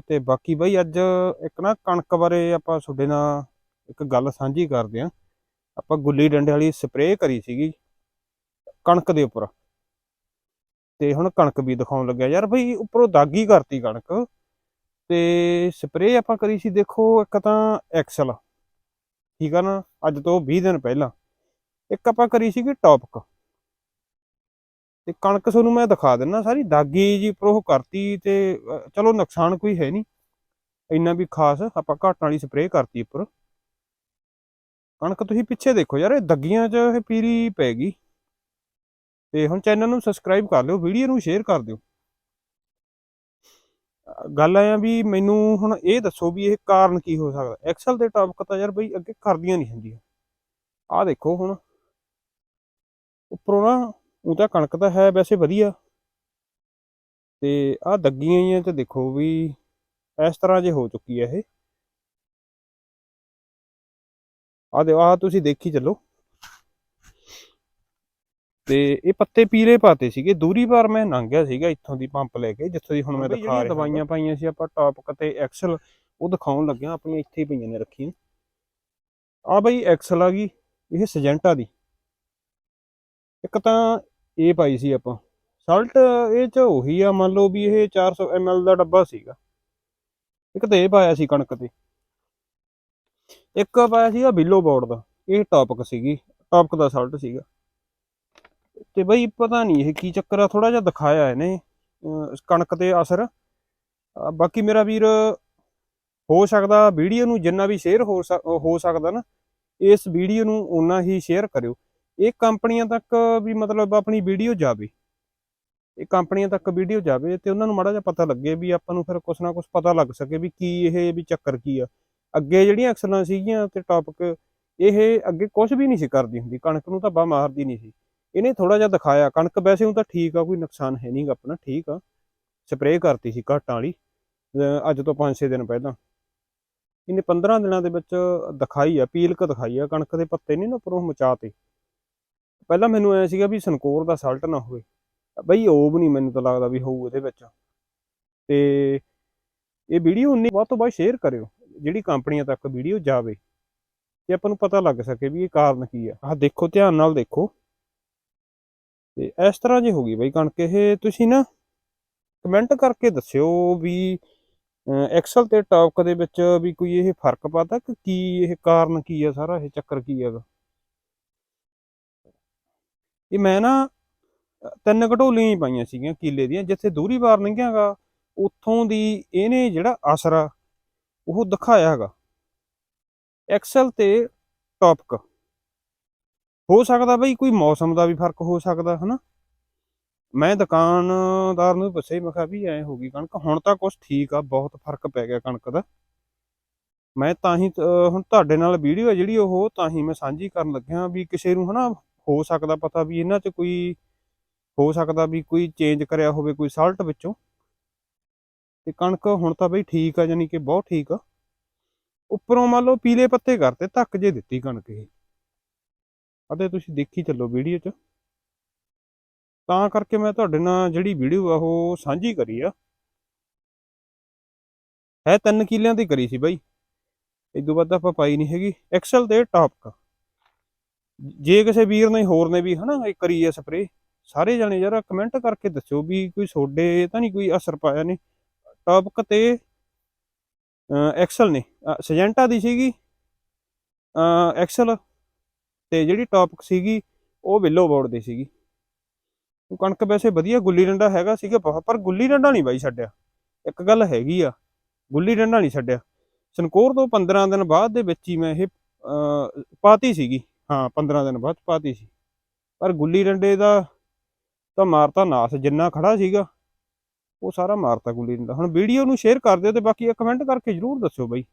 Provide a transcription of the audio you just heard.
ਤੇ ਬਾਕੀ ਬਈ ਅੱਜ ਇੱਕ ਨਾ ਕਣਕ ਬਾਰੇ ਆਪਾਂ ਤੁਹਾਡੇ ਨਾਲ ਇੱਕ ਗੱਲ ਸਾਂਝੀ ਕਰਦੇ ਆਂ ਆਪਾਂ ਗੁੱਲੀ ਡੰਡੇ ਵਾਲੀ ਸਪਰੇਅ ਕਰੀ ਸੀਗੀ ਕਣਕ ਦੇ ਉੱਪਰ। ਤੇ ਹੁਣ ਕਣਕ ਵੀ ਦਿਖਾਉਣ ਲੱਗਿਆ। ਯਾਰ ਬਈ ਉੱਪਰੋਂ ਦਾਗੀ ਕਰਤੀ ਕਣਕ। ਤੇ ਸਪਰੇਅ ਆਪਾਂ ਕਰੀ ਸੀ ਦੇਖੋ ਇੱਕ ਤਾਂ ਐਕਸਲ। ਠੀਕ ਆ ਨਾ? ਅੱਜ ਤੋਂ 20 ਦਿਨ ਪਹਿਲਾਂ। ਇੱਕ ਆਪਾਂ ਕਰੀ ਸੀਗੀ ਟੌਪਕ। ਤੇ ਕਣਕ ਤੁਹਾਨੂੰ ਮੈਂ ਦਿਖਾ ਦਿੰਨਾ ਸਾਰੀ, ਦਾਗੀ ਜੀ ਉੱਪਰੋਂ ਉਹ ਕਰਤੀ ਤੇ ਚਲੋ ਨੁਕਸਾਨ ਕੋਈ ਹੈ ਨਹੀਂ। ਇੰਨਾ ਵੀ ਖਾਸ ਆਪਾਂ ਘਾਟਾਂ ਵਾਲੀ ਸਪਰੇਅ ਕਰਤੀ ਉੱਪਰ। ਕਣਕ ਤੁਸੀਂ ਪਿੱਛੇ ਦੇਖੋ ਯਾਰ, ਇਹ ਦੱਗੀਆਂ 'ਚ ਇਹ ਪੀਰੀ ਪੈ ਗਈ ਤੇ ਹੁਣ ਚੈਨਲ ਨੂੰ ਸਬਸਕ੍ਰਾਈਬ ਕਰ ਲਿਓ ਵੀਡੀਓ ਨੂੰ ਸ਼ੇਅਰ ਕਰ ਦਿਓ। ਗੱਲ ਆਇਆ ਵੀ ਮੈਨੂੰ ਹੁਣ ਇਹ ਦੱਸੋ ਵੀ ਇਹ ਕਾਰਨ ਕੀ ਹੋ ਸਕਦਾ? ਐਕਸਲ ਦੇ ਟੌਪਿਕ ਤਾਂ ਯਾਰ ਬਈ ਅੱਗੇ ਕਰਦੀਆਂ ਨਹੀਂ ਹੁੰਦੀਆਂ। ਆਹ ਦੇਖੋ ਹੁਣ। ਉੱਪਰੋਂ ਨਾ ਉਹ ਤਾਂ ਕਣਕ ਤਾਂ ਹੈ ਵੈਸੇ ਵਧੀਆ। ਤੇ ਆਹ ਦੱਗੀਆਂ ਹੀ ਆ ਤੇ ਦੇਖੋ ਵੀ ਇਸ ਤਰ੍ਹਾਂ ਜੇ ਹੋ ਚੁੱਕੀ ਹੈ ਇਹ। ਆਹ ਦੇ ਆਹ ਤੁਸੀਂ ਦੇਖੀ ਚੱਲੋ। ਤੇ ਇਹ ਪੱਤੇ ਪੀਲੇ ਪਾਤੇ ਸੀਗੇ ਦੂਰੀ ਵਾਰ ਮੈਂ ਲੰਘਿਆ ਸੀਗਾ ਇੱਥੋਂ ਦੀ ਪੰਪ ਲੈ ਕੇ ਜਿੱਥੋਂ ਦੀ ਹੁਣ ਮੈਂ ਦਿਖਾ ਰਿਹਾ ਦਵਾਈਆਂ ਪਾਈਆਂ ਸੀ ਆਪਾਂ ਟੌਪਕ ਤੇ ਐਕਸਲ ਉਹ ਦਿਖਾਉਣ ਲੱਗਿਆ ਆਪਣੀਆਂ ਇੱਥੇ ਹੀ ਪਈਆਂ ਨੇ ਰੱਖੀਆਂ। ਆ ਬਈ ਐਕਸਲ ਆ ਗਈ ਇਹ ਸਜੈਂਟਾ ਦੀ। ਇੱਕ ਤਾਂ ਇਹ ਪਾਈ ਸੀ ਆਪਾਂ। ਸਾਲਟ ਇਹ ਚ ਉਹੀ ਆ, ਮੰਨ ਲਓ ਵੀ ਇਹ 400 ml ਦਾ ਡੱਬਾ ਸੀਗਾ। ਇੱਕ ਤਾਂ ਇਹ ਪਾਇਆ ਸੀ ਕਣਕ ਤੇ। ਇੱਕ ਪਾਇਆ ਸੀਗਾ ਬਿੱਲੋ ਬੋਰਡ ਦਾ। ਇਹ ਟੌਪਕ ਸੀਗੀ ਟੌਪਕ ਦਾ ਸਾਲਟ ਸੀਗਾ। ਤੇ ਬਈ ਪਤਾ ਨਹੀਂ ਇਹ ਕੀ ਚੱਕਰ ਆ ਥੋੜਾ ਜਿਹਾ ਦਿਖਾਇਆ ਇਹਨੇ ਕਣਕ ਤੇ ਅਸਰ। ਬਾਕੀ ਮੇਰਾ ਵੀਰ, ਹੋ ਸਕਦਾ ਵੀਡੀਓ ਨੂੰ ਜਿੰਨਾ ਵੀ ਸ਼ੇਅਰ ਹੋ ਹੋ ਸਕਦਾ ਨਾ, ਇਸ ਵੀਡੀਓ ਨੂੰ ਓਨਾ ਹੀ ਸ਼ੇਅਰ ਕਰਿਓ। ਇਹ ਕੰਪਨੀਆਂ ਤੱਕ ਵੀ ਮਤਲਬ ਆਪਣੀ ਵੀਡੀਓ ਜਾਵੇ। ਇਹ ਕੰਪਨੀਆਂ ਤੱਕ ਵੀਡੀਓ ਜਾਵੇ ਤੇ ਉਹਨਾਂ ਨੂੰ ਮਾੜਾ ਜਿਹਾ ਪਤਾ ਲੱਗੇ ਵੀ ਆਪਾਂ ਨੂੰ ਫਿਰ ਕੁਛ ਨਾ ਕੁਛ ਪਤਾ ਲੱਗ ਸਕੇ ਵੀ ਕੀ ਇਹ, ਵੀ ਚੱਕਰ ਕੀ ਆ। ਅੱਗੇ ਜਿਹੜੀਆਂ ਐਕਸਲਾਂ ਸੀਗੀਆਂ ਤੇ ਟੌਪਿਕ ਇਹ ਅੱਗੇ ਕੁਝ ਵੀ ਨਹੀਂ ਸੀ ਕਰਦੀ ਹੁੰਦੀ, ਕਣਕ ਨੂੰ ਤਾਂ ਬਾ ਮਾਰਦੀ ਨਹੀਂ ਸੀ। ਇਹਨੇ ਥੋੜਾ ਜਿਹਾ ਦਿਖਾਇਆ, ਕਣਕ ਵੈਸੇ ਉਹ ਤਾਂ ਠੀਕ ਆ, ਕੋਈ ਨੁਕਸਾਨ ਹੈ ਨਹੀਂਗਾ ਆਪਣਾ, ਠੀਕ ਆ। ਸਪਰੇਅ ਕਰਤੀ ਸੀ ਘਾਟਾਂ ਵਾਲੀ ਅੱਜ ਤੋਂ 5-6 ਦਿਨ ਪਹਿਲਾਂ। ਇਹਨੇ 15 ਦਿਨਾਂ ਦੇ ਵਿੱਚ ਦਿਖਾਈ ਆ, ਪੀਲਕ ਦਿਖਾਈ ਆ, ਕਣਕ ਦੇ ਪੱਤੇ ਨਹੀਂ ਨਾ ਉੱਪਰੋਂ ਮਚਾਤੇ। ਪਹਿਲਾਂ ਮੈਨੂੰ ਐ ਸੀਗਾ ਵੀ ਸਨਕੋਰ ਦਾ ਸਾਲਟ ਨਾ ਹੋਵੇ। ਬਈ ਉਹ ਵੀ ਨਹੀਂ ਮੈਨੂੰ ਤਾਂ ਲੱਗਦਾ ਵੀ ਹੋਊ ਇਹਦੇ ਵਿੱਚ। ਤੇ ਇਹ ਵੀਡੀਓ ਉਨੀ ਵੱਧ ਤੋਂ ਵੱਧ ਸ਼ੇਅਰ ਕਰਿਓ, ਜਿਹੜੀ ਕੰਪਨੀਆਂ ਤੱਕ ਵੀਡੀਓ ਜਾਵੇ। ਤੇ ਆਪਾਂ ਨੂੰ ਪਤਾ ਲੱਗ ਸਕੇ ਵੀ ਇਹ ਕਾਰਨ ਕੀ ਆ। ਆਹ ਦੇਖੋ, ਧਿਆਨ ਨਾਲ ਦੇਖੋ। ਤੇ ਇਸ ਤਰ੍ਹਾਂ ਜੇ ਹੋ ਗਈ ਬਈ ਕਣਕ ਇਹ। ਤੁਸੀਂ ਨਾ ਕਮੈਂਟ ਕਰਕੇ ਦੱਸਿਓ ਵੀ ਐਕਸਲ ਤੇ ਟੌਪਕ ਦੇ ਵਿੱਚ ਵੀ ਕੋਈ ਇਹ ਫ਼ਰਕ ਪਤਾ ਕਿ ਕੀ ਇਹ ਕਾਰਨ ਕੀ ਆ ਸਾਰਾ, ਇਹ ਚੱਕਰ ਕੀ ਹੈਗਾ ਇਹ ਮੈਂ ਨਾ, ਤਿੰਨ ਘਟੋਲੀਆਂ ਹੀ ਪਾਈਆਂ ਸੀਗੀਆਂ ਕੀਲੇ ਦੀਆਂ, ਜਿੱਥੇ ਦੂਰੀ ਵਾਰ ਲੰਘਿਆਗਾ ਉੱਥੋਂ ਦੀ ਇਹਨੇ ਜਿਹੜਾ ਅਸਰ ਉਹ ਦਿਖਾਇਆ ਹੈਗਾ। ਐਕਸਲ ਤੇ ਟੌਪਕ ਹੋ ਸਕਦਾ ਬਈ ਕੋਈ ਮੌਸਮ ਦਾ ਵੀ ਫ਼ਰਕ ਹੋ ਸਕਦਾ, ਹਨਾ? ਮੈਂ ਦੁਕਾਨਦਾਰ ਨੂੰ ਪੁੱਛਿਆ ਮੈਂ ਕਿਹਾ ਵੀ ਐ ਹੋ ਗਈ ਕਣਕ, ਹੁਣ ਤਾਂ ਕੁਝ ਠੀਕ ਆ, ਬਹੁਤ ਫ਼ਰਕ ਪੈ ਗਿਆ ਕਣਕ ਦਾ। ਮੈਂ ਤਾਂ ਹੀ ਹੁਣ ਤੁਹਾਡੇ ਨਾਲ ਵੀਡੀਓ ਹੈ ਜਿਹੜੀ ਉਹ, ਤਾਂ ਹੀ ਮੈਂ ਸਾਂਝੀ ਕਰਨ ਲੱਗਿਆ ਵੀ ਕਿਸੇ ਨੂੰ, ਹਨਾ ਹੋ ਸਕਦਾ ਪਤਾ ਵੀ ਇਹਨਾਂ 'ਚ ਕੋਈ, ਹੋ ਸਕਦਾ ਵੀ ਕੋਈ ਚੇਂਜ ਕਰਿਆ ਹੋਵੇ ਕੋਈ ਸਾਲਟ ਵਿੱਚੋਂ। ਤੇ ਕਣਕ ਹੁਣ ਤਾਂ ਬਈ ਠੀਕ ਆ ਯਾਨੀ ਕਿ ਬਹੁਤ ਠੀਕ ਆ। ਉੱਪਰੋਂ ਮੰਨ ਲਓ ਪੀਲੇ ਪੱਤੇ ਕਰਤੇ, ਧੱਕ ਜੇ ਦਿੱਤੀ ਕਣਕ ਇਹ। ਅਤੇ ਤੁਸੀਂ ਦੇਖੀ ਚੱਲੋ ਵੀਡੀਓ 'ਚ। ਤਾਂ ਕਰਕੇ ਮੈਂ ਤੁਹਾਡੇ ਨਾਲ ਜਿਹੜੀ ਵੀਡੀਓ ਆ, ਉਹ ਸਾਂਝੀ ਕਰੀ ਆ। ਹੈ ਤਿੰਨ ਕਿਲਿਆਂ ਦੀ ਕਰੀ ਸੀ ਬਾਈ। ਇਦੋਂ ਵੱਧ ਆਪਾਂ ਪਾਈ ਨਹੀਂ ਹੈਗੀ। ਐਕਸਲ ਤੇ ਟਾਪਕ ਜੇ ਕਿਸੇ ਵੀਰ ਨੇ ਹੋਰ ਨੇ ਵੀ ਹਨਾ ਇਹ ਕਰੀ ਹੈ ਸਪਰੇ ਸਾਰੇ ਜਣੇ ਯਾਰ ਕਮੈਂਟ ਕਰਕੇ ਦੱਸਿਓ ਵੀ ਕੋਈ ਸੋਡੇ ਤਾਂ ਨਹੀਂ ਕੋਈ ਅਸਰ ਪਾਇਆ ਨੇ। ਟਾਪਕ ਤੇ ਐਕਸਲ ਨੇ ਸਜੈਂਟਾ ਦੀ ਸੀਗੀ ਐਕਸਲ ਤੇ ਜਿਹੜੀ ਟਾਪਕ ਸੀਗੀ, ਉਹ ਵਿਲੋ ਬੋਰਡ ਦੀ ਸੀਗੀ। ਕਣਕ ਵੈਸੇ ਵਧੀਆ ਗੁੱਲੀ ਡੰਡਾ ਹੈਗਾ ਸੀਗਾ ਪਰ ਗੁੱਲੀ ਡੰਡਾ ਨਹੀਂ ਬਾਈ ਛੱਡਿਆ। ਇੱਕ ਗੱਲ ਹੈਗੀ ਆ, ਗੁੱਲੀ ਡੰਡਾ ਨਹੀਂ ਛੱਡਿਆ। ਸਨਕੋਰ ਤੋਂ 15 ਦਿਨ ਬਾਅਦ ਦੇ ਵਿੱਚ ਹੀ ਮੈਂ ਇਹ ਪਾਤੀ ਸੀਗੀ। ਹਾਂ 15 ਦਿਨ ਬਾਅਦ ਪਾਤੀ ਸੀ। ਪਰ ਗੁੱਲੀ ਡੰਡੇ ਦਾ ਤਾਂ ਮਾਰਤਾ ਨਾਸ, ਜਿੰਨਾ ਖੜਾ ਸੀਗਾ, ਉਹ ਸਾਰਾ ਮਾਰਤਾ ਗੁੱਲੀ ਡੰਡਾ। ਹੁਣ ਵੀਡੀਓ ਨੂੰ ਸ਼ੇਅਰ ਕਰ ਦਿਓ ਤੇ ਬਾਕੀ ਇਹ ਕਮੈਂਟ ਕਰਕੇ ਜਰੂਰ ਦੱਸਿਓ ਬਾਈ।